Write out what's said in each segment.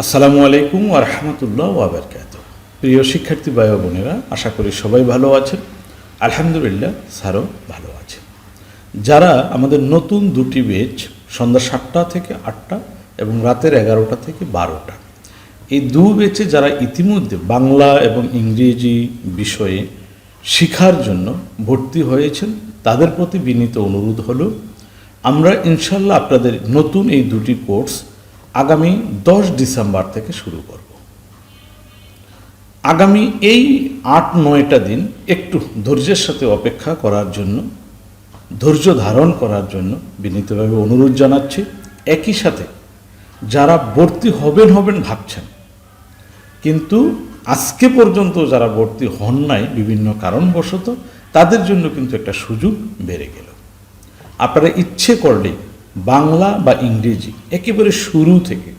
আসসালামু আলাইকুম ওয়া রাহমাতুল্লাহ ওয়া বারাকাতুহু। প্রিয় শিক্ষার্থী ভাই বোনেরা, আশা করি সবাই ভালো আছেন। আলহামদুলিল্লাহ, স্যারও ভালো আছে যারা আমাদের নতুন দুটি বেচ সন্ধ্যা সাতটা থেকে আটটা এবং রাতের এগারোটা থেকে বারোটা, এই দু বেচে যারা ইতিমধ্যে বাংলা এবং ইংরেজি বিষয়ে শিখার জন্য ভর্তি হয়েছেন, তাদের প্রতি বিনীত অনুরোধ হলো, আমরা ইনশাল্লাহ আপনাদের নতুন এই দুটি কোর্স আগামী দশ ডিসেম্বর থেকে শুরু করব। আগামী এই আট, নয়টা দিন একটু ধৈর্যের সাথে অপেক্ষা করার জন্য, ধৈর্য ধারণ করার জন্য বিনীতভাবে অনুরোধ জানাচ্ছি। একই সাথে যারা ভর্তি হবেন হবেন ভাবছেন, কিন্তু আজকে পর্যন্ত যারা ভর্তি হন নাই বিভিন্ন কারণবশত, তাদের জন্য কিন্তু একটা সুযোগ বেড়ে গেল। আপনারা ইচ্ছে করলে বাংলা বা ইংরেজি একেবারে শুরু থেকে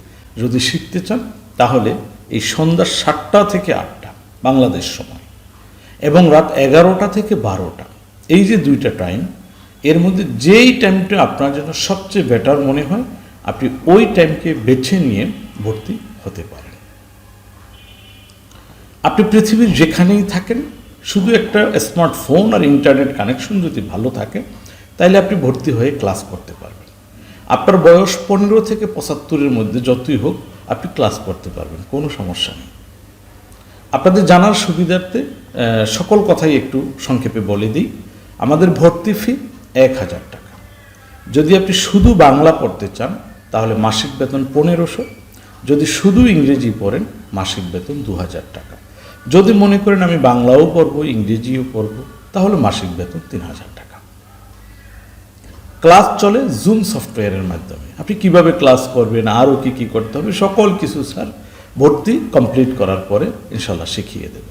যদি শিখতে চান, তাহলে এই সন্ধ্যা সাতটা থেকে আটটা বাংলাদেশ সময় এবং রাত এগারোটা থেকে বারোটা। এই যে দুইটা টাইম এর মধ্যে যেই টাইমটা আপনার জন্য সবচেয়ে বেটার মনে হয়, আপনি ওই টাইমকে বেছে নিয়ে ভর্তি হতে পারেন। আপনি পৃথিবীর যেখানেই থাকেন, শুধু একটা স্মার্টফোন আর ইন্টারনেট কানেকশন যদি ভালো থাকে তাহলে আপনি ভর্তি হয়ে ক্লাস করতে পারবেন। আপনার বয়স পনেরো থেকে পঁচাত্তরের মধ্যে যতই হোক, আপনি ক্লাস করতে পারবেন, কোনো সমস্যা নেই। আপনাদের জানার সুবিধার্থে সকল কথাই একটু সংক্ষেপে বলে দিই। আমাদের ভর্তি ফি এক হাজার টাকা। যদি আপনি শুধু বাংলা পড়তে চান, তাহলে মাসিক বেতন পনেরোশো। যদি শুধু ইংরেজি পড়েন, মাসিক বেতন দু হাজার টাকা। যদি মনে করেন আমি বাংলাও পড়ব, ইংরেজিও পড়ব, তাহলে মাসিক বেতন তিন হাজার টাকা। ক্লাস চলে জুম সফটওয়্যারের মাধ্যমে। আপনি কীভাবে ক্লাস করবেন, আরও কি কি করতে হবে, সকল কিছু স্যার ভর্তি কমপ্লিট করার পরে ইনশাল্লাহ শিখিয়ে দেব।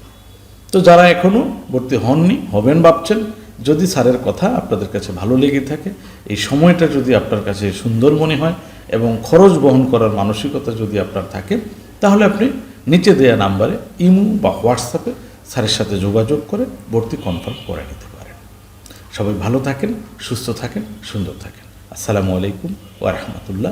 তো যারা এখনও ভর্তি হননি, হবেন ভাবছেন, যদি স্যারের কথা আপনাদের কাছে ভালো লেগে থাকে, এই সময়টা যদি আপনার কাছে সুন্দর মনে হয় এবং খরচ বহন করার মানসিকতা যদি আপনার থাকে, তাহলে আপনি নিচে দেওয়া নাম্বারে ইমো বা হোয়াটসঅ্যাপে স্যারের সাথে যোগাযোগ করে ভর্তি কনফার্ম করে নিতে সবাই ভালো থাকেন সুস্থ থাকেন সুন্দর থাকেন। আসসালামু আলাইকুম ওয়া রাহমাতুল্লাহ